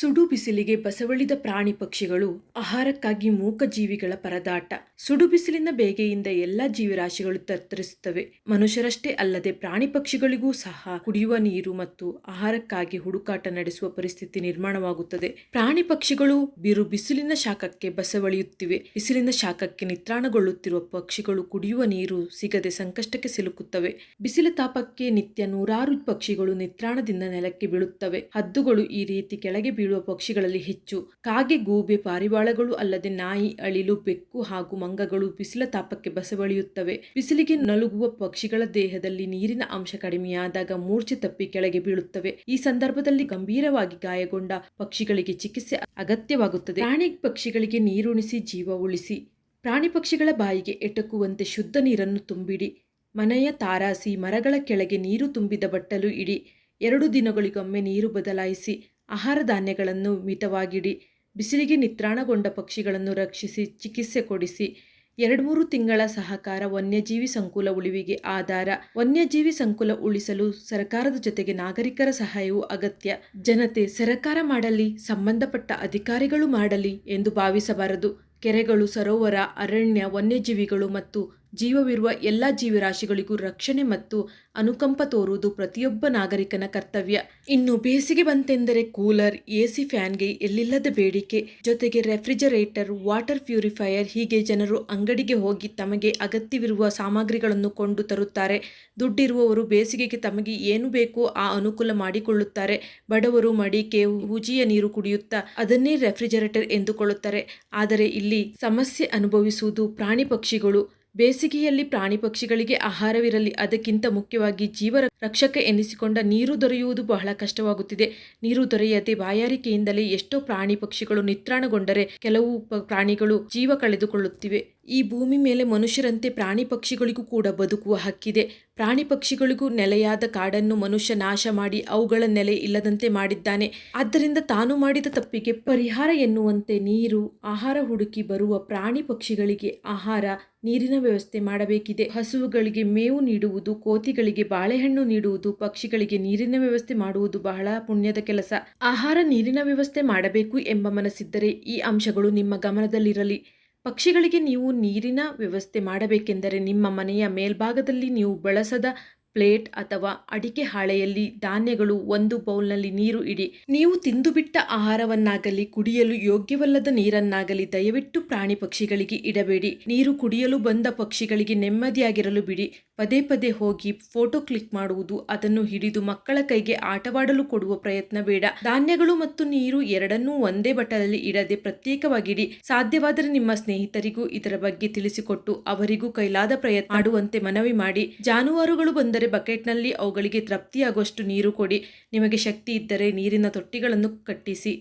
ಸುಡು ಬಿಸಿಲಿಗೆ ಬಸವಳಿದ ಪ್ರಾಣಿ ಪಕ್ಷಿಗಳು ಆಹಾರಕ್ಕಾಗಿ ಮೂಕ ಜೀವಿಗಳ ಪರದಾಟ. ಸುಡು ಬಿಸಿಲಿನ ಬೇಗೆಯಿಂದ ಎಲ್ಲ ಜೀವಿರಾಶಿಗಳು ತತ್ತರಿಸುತ್ತವೆ. ಮನುಷ್ಯರಷ್ಟೇ ಅಲ್ಲದೆ ಪ್ರಾಣಿ ಪಕ್ಷಿಗಳಿಗೂ ಸಹ ಕುಡಿಯುವ ನೀರು ಮತ್ತು ಆಹಾರಕ್ಕಾಗಿ ಹುಡುಕಾಟ ನಡೆಸುವ ಪರಿಸ್ಥಿತಿ ನಿರ್ಮಾಣವಾಗುತ್ತದೆ. ಪ್ರಾಣಿ ಪಕ್ಷಿಗಳು ಬಿರು ಬಿಸಿಲಿನ ಶಾಖಕ್ಕೆ ಬಸವಳಿಯುತ್ತಿವೆ. ಬಿಸಿಲಿನ ಶಾಖಕ್ಕೆ ನಿತ್ರಾಣಗೊಳ್ಳುತ್ತಿರುವ ಪಕ್ಷಿಗಳು ಕುಡಿಯುವ ನೀರು ಸಿಗದೆ ಸಂಕಷ್ಟಕ್ಕೆ ಸಿಲುಕುತ್ತವೆ. ಬಿಸಿಲ ತಾಪಕ್ಕೆ ನಿತ್ಯ ನೂರಾರು ಪಕ್ಷಿಗಳು ನಿತ್ರಾಣದಿಂದ ನೆಲಕ್ಕೆ ಬೀಳುತ್ತವೆ. ಹದ್ದುಗಳು ಈ ರೀತಿ ಕೆಳಗೆ ಬೀಳುವ ಪಕ್ಷಿಗಳಲ್ಲಿ ಹೆಚ್ಚು. ಕಾಗೆ, ಗೂಬೆ, ಪಾರಿವಾಳಗಳು ಅಲ್ಲದೆ ನಾಯಿ, ಅಳಿಲು, ಬೆಕ್ಕು ಹಾಗೂ ಮಂಗಗಳು ಬಿಸಿಲ ತಾಪಕ್ಕೆ ಬಸವಳಿಯುತ್ತವೆ. ಬಿಸಿಲಿಗೆ ನಲುಗುವ ಪಕ್ಷಿಗಳ ದೇಹದಲ್ಲಿ ನೀರಿನ ಅಂಶ ಕಡಿಮೆಯಾದಾಗ ಮೂರ್ಛೆ ತಪ್ಪಿ ಕೆಳಗೆ ಬೀಳುತ್ತವೆ. ಈ ಸಂದರ್ಭದಲ್ಲಿ ಗಂಭೀರವಾಗಿ ಗಾಯಗೊಂಡ ಪಕ್ಷಿಗಳಿಗೆ ಚಿಕಿತ್ಸೆ ಅಗತ್ಯವಾಗುತ್ತದೆ. ಪ್ರಾಣಿ ಪಕ್ಷಿಗಳಿಗೆ ನೀರುಣಿಸಿ ಜೀವ ಉಳಿಸಿ. ಪ್ರಾಣಿ ಪಕ್ಷಿಗಳ ಬಾಯಿಗೆ ಎಟಕುವಂತೆ ಶುದ್ಧ ನೀರನ್ನು ತುಂಬಿಡಿ. ಮನೆಯ ತಾರಾಸಿ ಮರಗಳ ಕೆಳಗೆ ನೀರು ತುಂಬಿದ ಬಟ್ಟಲು ಇಡಿ. ಎರಡು ದಿನಗಳಿಗೊಮ್ಮೆ ನೀರು ಬದಲಾಯಿಸಿ. ಆಹಾರ ಧಾನ್ಯಗಳನ್ನು ಮಿತವಾಗಿಡಿ, ಬಿಸಿಲಿಗೆ ನಿತ್ರಾಣಗೊಂಡ ಪಕ್ಷಿಗಳನ್ನು ರಕ್ಷಿಸಿ, ಚಿಕಿತ್ಸೆ ಕೊಡಿಸಿ. ಎರಡು ಮೂರು ತಿಂಗಳ ಸಹಕಾರ ವನ್ಯಜೀವಿ ಸಂಕುಲ ಉಳಿವಿಗೆ ಆಧಾರ. ವನ್ಯಜೀವಿ ಸಂಕುಲ ಉಳಿಸಲು ಸರ್ಕಾರದ ಜೊತೆಗೆ ನಾಗರಿಕರ ಸಹಾಯವೂ ಅಗತ್ಯ. ಜನತೆ ಸರಕಾರ ಮಾಡಲಿ, ಸಂಬಂಧಪಟ್ಟ ಅಧಿಕಾರಿಗಳು ಮಾಡಲಿ ಎಂದು ಭಾವಿಸಬಾರದು. ಕೆರೆಗಳು, ಸರೋವರ, ಅರಣ್ಯ, ವನ್ಯಜೀವಿಗಳು ಮತ್ತು ಜೀವವಿರುವ ಎಲ್ಲ ಜೀವರಾಶಿಗಳಿಗೂ ರಕ್ಷಣೆ ಮತ್ತು ಅನುಕಂಪ ತೋರುವುದು ಪ್ರತಿಯೊಬ್ಬ ನಾಗರಿಕನ ಕರ್ತವ್ಯ. ಇನ್ನು ಬೇಸಿಗೆ ಬಂತೆಂದರೆ ಕೂಲರ್, ಎಸಿ ಫ್ಯಾನ್ಗೆ ಎಲ್ಲಿಲ್ಲದ ಬೇಡಿಕೆ. ಜೊತೆಗೆ ರೆಫ್ರಿಜರೇಟರ್, ವಾಟರ್ ಪ್ಯೂರಿಫೈಯರ್ ಹೀಗೆ ಜನರು ಅಂಗಡಿಗೆ ಹೋಗಿ ತಮಗೆ ಅಗತ್ಯವಿರುವ ಸಾಮಗ್ರಿಗಳನ್ನು ಕೊಂಡು ತರುತ್ತಾರೆ. ದುಡ್ಡಿರುವವರು ಬೇಸಿಗೆಗೆ ತಮಗೆ ಏನು ಬೇಕೋ ಆ ಅನುಕೂಲ ಮಾಡಿಕೊಳ್ಳುತ್ತಾರೆ. ಬಡವರು ಮಡಿಕೆ ಹುಜಿಯ ನೀರು ಕುಡಿಯುತ್ತಾ ಅದನ್ನೇ ರೆಫ್ರಿಜರೇಟರ್ ಎಂದುಕೊಳ್ಳುತ್ತಾರೆ. ಆದರೆ ಇಲ್ಲಿ ಸಮಸ್ಯೆ ಅನುಭವಿಸುವುದು ಪ್ರಾಣಿ ಪಕ್ಷಿಗಳು. ಬೇಸಿಗೆಯಲ್ಲಿ ಪ್ರಾಣಿ ಪಕ್ಷಿಗಳಿಗೆ ಆಹಾರವಿರಲಿ, ಅದಕ್ಕಿಂತ ಮುಖ್ಯವಾಗಿ ಜೀವ ರಕ್ಷಕ ಎನಿಸಿಕೊಂಡ ನೀರು ದೊರೆಯುವುದು ಬಹಳ ಕಷ್ಟವಾಗುತ್ತಿದೆ. ನೀರು ದೊರೆಯದೆ ಬಾಯಾರಿಕೆಯಿಂದಲೇ ಎಷ್ಟೋ ಪ್ರಾಣಿ ಪಕ್ಷಿಗಳು ನಿತ್ರಾಣಗೊಂಡರೆ ಕೆಲವು ಪ್ರಾಣಿಗಳು ಜೀವ ಕಳೆದುಕೊಳ್ಳುತ್ತಿವೆ. ಈ ಭೂಮಿ ಮೇಲೆ ಮನುಷ್ಯರಂತೆ ಪ್ರಾಣಿ ಪಕ್ಷಿಗಳಿಗೂ ಕೂಡ ಬದುಕುವ ಹಕ್ಕಿದೆ. ಪ್ರಾಣಿ ಪಕ್ಷಿಗಳಿಗೂ ನೆಲೆಯಾದ ಕಾಡನ್ನು ಮನುಷ್ಯ ನಾಶ ಮಾಡಿ ಅವುಗಳ ನೆಲೆ ಇಲ್ಲದಂತೆ ಮಾಡಿದ್ದಾನೆ. ಆದ್ದರಿಂದ ತಾನು ಮಾಡಿದ ತಪ್ಪಿಗೆ ಪರಿಹಾರ ಎನ್ನುವಂತೆ ನೀರು, ಆಹಾರ ಹುಡುಕಿ ಬರುವ ಪ್ರಾಣಿ ಪಕ್ಷಿಗಳಿಗೆ ಆಹಾರ, ನೀರಿನ ವ್ಯವಸ್ಥೆ ಮಾಡಬೇಕಿದೆ. ಹಸುವುಗಳಿಗೆ ಮೇವು ನೀಡುವುದು, ಕೋತಿಗಳಿಗೆ ಬಾಳೆಹಣ್ಣು ನೀಡುವುದು, ಪಕ್ಷಿಗಳಿಗೆ ನೀರಿನ ವ್ಯವಸ್ಥೆ ಮಾಡುವುದು ಬಹಳ ಪುಣ್ಯದ ಕೆಲಸ. ಆಹಾರ, ನೀರಿನ ವ್ಯವಸ್ಥೆ ಮಾಡಬೇಕು ಎಂಬ ಮನಸ್ಸಿದ್ದರೆ ಈ ಅಂಶಗಳು ನಿಮ್ಮ ಗಮನದಲ್ಲಿರಲಿ. ಪಕ್ಷಿಗಳಿಗೆ ನೀವು ನೀರಿನ ವ್ಯವಸ್ಥೆ ಮಾಡಬೇಕೆಂದರೆ ನಿಮ್ಮ ಮನೆಯ ಮೇಲ್ಭಾಗದಲ್ಲಿ ನೀವು ಬಳಸದ ಪ್ಲೇಟ್ ಅಥವಾ ಅಡಿಕೆ ಹಾಳೆಯಲ್ಲಿ ಧಾನ್ಯಗಳು ಒಂದು ಬೌಲ್ನಲ್ಲಿ ನೀರು ಇಡಿ. ನೀವು ತಿಂದುಬಿಟ್ಟ ಆಹಾರವನ್ನಾಗಲಿ, ಕುಡಿಯಲು ಯೋಗ್ಯವಲ್ಲದ ನೀರನ್ನಾಗಲಿ ದಯವಿಟ್ಟು ಪ್ರಾಣಿ ಪಕ್ಷಿಗಳಿಗೆ ಇಡಬೇಡಿ. ನೀರು ಕುಡಿಯಲು ಬಂದ ಪಕ್ಷಿಗಳಿಗೆ ನೆಮ್ಮದಿಯಾಗಿರಲು ಬಿಡಿ. ಪದೇ ಪದೇ ಹೋಗಿ ಫೋಟೋ ಕ್ಲಿಕ್ ಮಾಡುವುದು, ಅದನ್ನು ಹಿಡಿದು ಮಕ್ಕಳ ಕೈಗೆ ಆಟವಾಡಲು ಕೊಡುವ ಪ್ರಯತ್ನ ಬೇಡ. ಧಾನ್ಯಗಳು ಮತ್ತು ನೀರು ಎರಡನ್ನೂ ಒಂದೇ ಬಟ್ಟಲಲ್ಲಿ ಇಡದೆ ಪ್ರತ್ಯೇಕವಾಗಿಡಿ, ಸಾಧ್ಯವಾದರೆ ನಿಮ್ಮ ಸ್ನೇಹಿತರಿಗೂ ಇದರ ಬಗ್ಗೆ ತಿಳಿಸಿಕೊಟ್ಟು ಅವರಿಗೂ ಕೈಲಾದ ಪ್ರಯತ್ನ ಮಾಡುವಂತೆ ಮನವಿ ಮಾಡಿ. ಜಾನುವಾರುಗಳು ಬಂದರೆ ಬಕೆಟ್ನಲ್ಲಿ ಅವುಗಳಿಗೆ ತೃಪ್ತಿಯಾಗುವಷ್ಟು ನೀರು ಕೊಡಿ. ನಿಮಗೆ ಶಕ್ತಿ ಇದ್ದರೆ ನೀರಿನ ತೊಟ್ಟಿಗಳನ್ನು ಕಟ್ಟಿಸಿ.